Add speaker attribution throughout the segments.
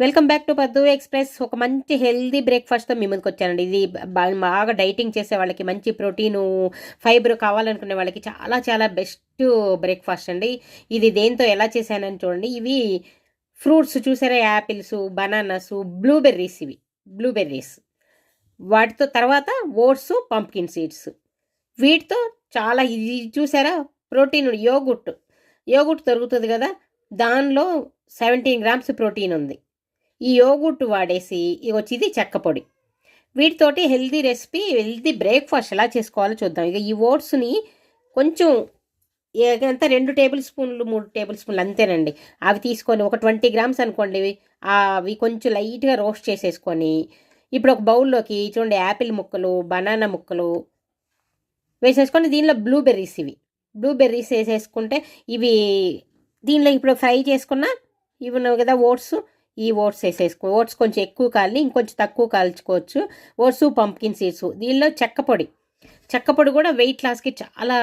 Speaker 1: Welcome back to Paddu express. ఒక మంచి healthy బ్రేక్ఫాస్ట్తో మీ ముందుకు వచ్చానండి. ఇది బాగా డైటింగ్ చేసే వాళ్ళకి మంచి ప్రోటీను ఫైబర్ కావాలనుకునే వాళ్ళకి చాలా చాలా బెస్ట్ బ్రేక్ఫాస్ట్ అండి. ఇది దేంతో ఎలా చేశానని చూడండి. ఇవి ఫ్రూట్స్ చూసారా? యాపిల్స్ బనానాస్ బ్లూబెర్రీస్ ఇవి. బ్లూబెర్రీస్. వాటితో తర్వాత ఓట్స్ పంప్కిన్ సీడ్స్. వీటితో చాలా ఇది చూసారా? ప్రోటీన్ యోగుట్. యోగుట్ దొరుకుతుంది కదా? దానిలో సెవెంటీన్ గ్రామ్స్ ప్రోటీన్ ఉంది. ఈ యోగుట్ వాడేసి ఇవి వచ్చి ఇది చెక్క పొడి. వీటితోటి హెల్దీ రెసిపీ హెల్దీ బ్రేక్ఫాస్ట్ ఎలా చేసుకోవాలో చూద్దాం. ఇక ఈ ఓట్స్ని కొంచెం ఎంత రెండు టేబుల్ స్పూన్లు మూడు టేబుల్ స్పూన్లు అంతేనండి. అవి తీసుకొని ఒక ట్వంటీ గ్రామ్స్ అనుకోండి అవి కొంచెం లైట్గా రోస్ట్ చేసేసుకొని ఇప్పుడు ఒక బౌల్లోకి చూడండి యాపిల్ ముక్కలు బనానా ముక్కలు వేసేసుకొని దీనిలో బ్లూబెర్రీస్ ఇవి. బ్లూబెర్రీస్ వేసేసుకుంటే ఇవి దీనిలో ఇప్పుడు ఫ్రై చేసుకున్న ఇవి కదా ఓట్స్ ఈ ఓట్స్ వేసేసుకో ఓట్స్ కొంచెం ఎక్కువ కాలి ఇంకొంచెం తక్కువ కాల్చుకోవచ్చు. ఓట్స్ పంప్కిన్ సీడ్స్ దీనిలో చెక్క పొడి. చెక్క పొడి కూడా వెయిట్ లాస్కి చాలా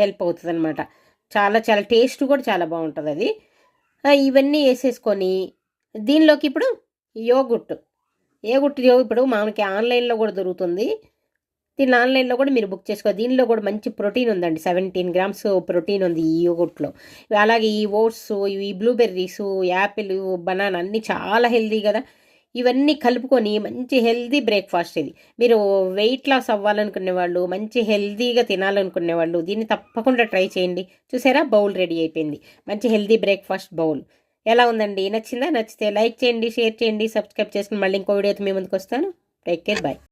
Speaker 1: హెల్ప్ అవుతుంది అనమాట చాలా చాలా టేస్ట్ కూడా చాలా బాగుంటుంది అది. ఇవన్నీ వేసేసుకొని దీనిలోకి ఇప్పుడు యోగుట్ యోగుట్ ఇప్పుడు మనకి ఆన్లైన్లో కూడా దొరుకుతుంది. దీన్ని ఆన్లైన్లో కూడా మీరు బుక్ చేసుకో దీనిలో కూడా మంచి ప్రోటీన్ ఉందండి. సెవెంటీన్ గ్రామ్స్ ప్రోటీన్ ఉంది ఈ యోగుట్లో. అలాగే ఈ ఓట్స్ ఈ బ్లూబెర్రీస్ యాపిల్ బనానా అన్నీ చాలా హెల్దీ కదా. ఇవన్నీ కలుపుకొని మంచి హెల్దీ బ్రేక్ఫాస్ట్ ఇది. మీరు వెయిట్ లాస్ అవ్వాలనుకునే వాళ్ళు మంచి హెల్దీగా తినాలనుకునే వాళ్ళు దీన్ని తప్పకుండా ట్రై చేయండి. చూసారా? బౌల్ రెడీ అయిపోయింది. మంచి హెల్దీ బ్రేక్ఫాస్ట్ బౌల్. ఎలా ఉందండి? నచ్చిందా? నచ్చితే లైక్ చేయండి షేర్ చేయండి సబ్స్క్రైబ్ చేసుకుని మళ్ళీ ఇంకో వీడియోతో మీ ముందుకు వస్తాను. Take care bye.